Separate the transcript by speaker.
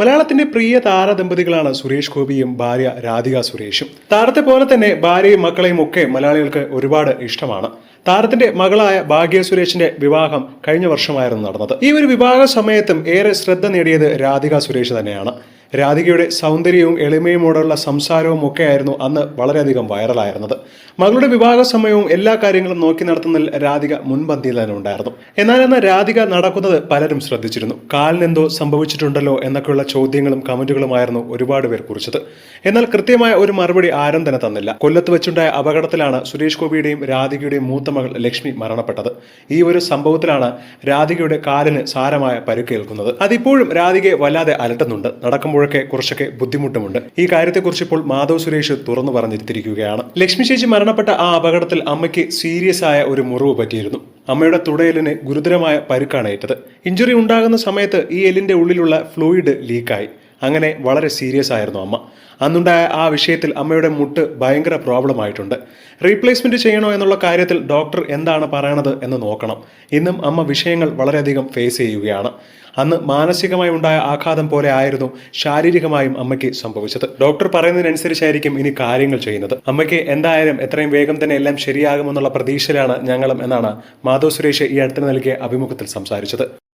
Speaker 1: മലയാളത്തിന്റെ പ്രിയ താരദമ്പതികളാണ് സുരേഷ് ഗോപിയും ഭാര്യ രാധിക സുരേഷും. താരത്തെ പോലെ തന്നെ ഭാര്യയും മക്കളെയും ഒക്കെ മലയാളികൾക്ക് ഒരുപാട് ഇഷ്ടമാണ്. താരത്തിന്റെ മകളായ ഭാഗ്യ സുരേഷിന്റെ വിവാഹം കഴിഞ്ഞ വർഷമായിരുന്നു നടന്നത്. ഈ ഒരു വിവാഹ സമയത്തും ഏറെ ശ്രദ്ധ നേടിയത് രാധിക സുരേഷ് തന്നെയാണ്. രാധികയുടെ സൗന്ദര്യവും എളിമയുമോടുള്ള സംസാരവും ഒക്കെയായിരുന്നു അന്ന് വളരെയധികം വൈറലായിരുന്നത്. മകളുടെ വിവാഹ സമയവും എല്ലാ കാര്യങ്ങളും നോക്കി നടത്തുന്നതിൽ രാധിക മുൻപന്തിയിൽ തന്നെ ഉണ്ടായിരുന്നു. എന്നാൽ അന്ന് രാധിക നടക്കുന്നത് പലരും ശ്രദ്ധിച്ചിരുന്നു. കാലിനെന്തോ സംഭവിച്ചിട്ടുണ്ടല്ലോ എന്നൊക്കെയുള്ള ചോദ്യങ്ങളും കമന്റുകളുമായിരുന്നു ഒരുപാട് പേർ കുറിച്ചത്. എന്നാൽ കൃത്യമായ ഒരു മറുപടി ആരും തന്നെ തന്നില്ല. കൊല്ലത്ത് വെച്ചുണ്ടായ അപകടത്തിലാണ് സുരേഷ് ഗോപിയുടെയും രാധികയുടെയും മൂത്ത മകൾ ലക്ഷ്മി മരണപ്പെട്ടത്. ഈ ഒരു സംഭവത്തിലാണ് രാധികയുടെ കാലിന് സാരമായ പരുക്കേൽക്കുന്നത്. അതിപ്പോഴും രാധികയെ വല്ലാതെ അലട്ടുന്നുണ്ട്. നടക്കുമ്പോഴൊക്കെ കുറച്ചൊക്കെ ബുദ്ധിമുട്ടുമുണ്ട്. ഈ കാര്യത്തെക്കുറിച്ച് ഇപ്പോൾ മാധവ് സുരേഷ് തുറന്നു പറഞ്ഞിരിക്കുകയാണ്. ലക്ഷ്മി ചേച്ചി മരണപ്പെട്ട ആ അപകടത്തിൽ അമ്മയ്ക്ക് സീരിയസ് ആയ ഒരു മുറിവ് പറ്റിയിരുന്നു. അമ്മയുടെ തുടയലിന് ഗുരുതരമായ പരുക്കാണ് ഏറ്റത്. ഇഞ്ചുറി ഉണ്ടാകുന്ന സമയത്ത് ഈ എല്ലിന്റെ ഉള്ളിലുള്ള ഫ്ലൂയിഡ് ലീക്കായി. അങ്ങനെ വളരെ സീരിയസ് ആയിരുന്നു അമ്മ. അന്നുണ്ടായ ആ വിഷയത്തിൽ അമ്മയുടെ മുട്ട് ഭയങ്കര പ്രോബ്ലം ആയിട്ടുണ്ട്. റീപ്ലേസ്മെന്റ് ചെയ്യണോ എന്നുള്ള കാര്യത്തിൽ ഡോക്ടർ എന്താണ് പറയണത് എന്ന് നോക്കണം. ഇന്നും അമ്മ വിഷയങ്ങൾ വളരെയധികം ഫേസ് ചെയ്യുകയാണ്. അന്ന് മാനസികമായി ഉണ്ടായ ആഘാതം പോലെ ആയിരുന്നു ശാരീരികമായും അമ്മയ്ക്ക് സംഭവിച്ചത്. ഡോക്ടർ പറയുന്നതിനനുസരിച്ചായിരിക്കും ഇനി കാര്യങ്ങൾ ചെയ്യുന്നത്. അമ്മയ്ക്ക് എന്തായാലും എത്രയും വേഗം തന്നെ എല്ലാം ശരിയാകുമെന്നുള്ള പ്രതീക്ഷയിലാണ് ഞങ്ങളും എന്നാണ് മാധവ് സുരേഷ് ഈ അടുത്ത് നൽകിയ അഭിമുഖത്തിൽ സംസാരിച്ചത്.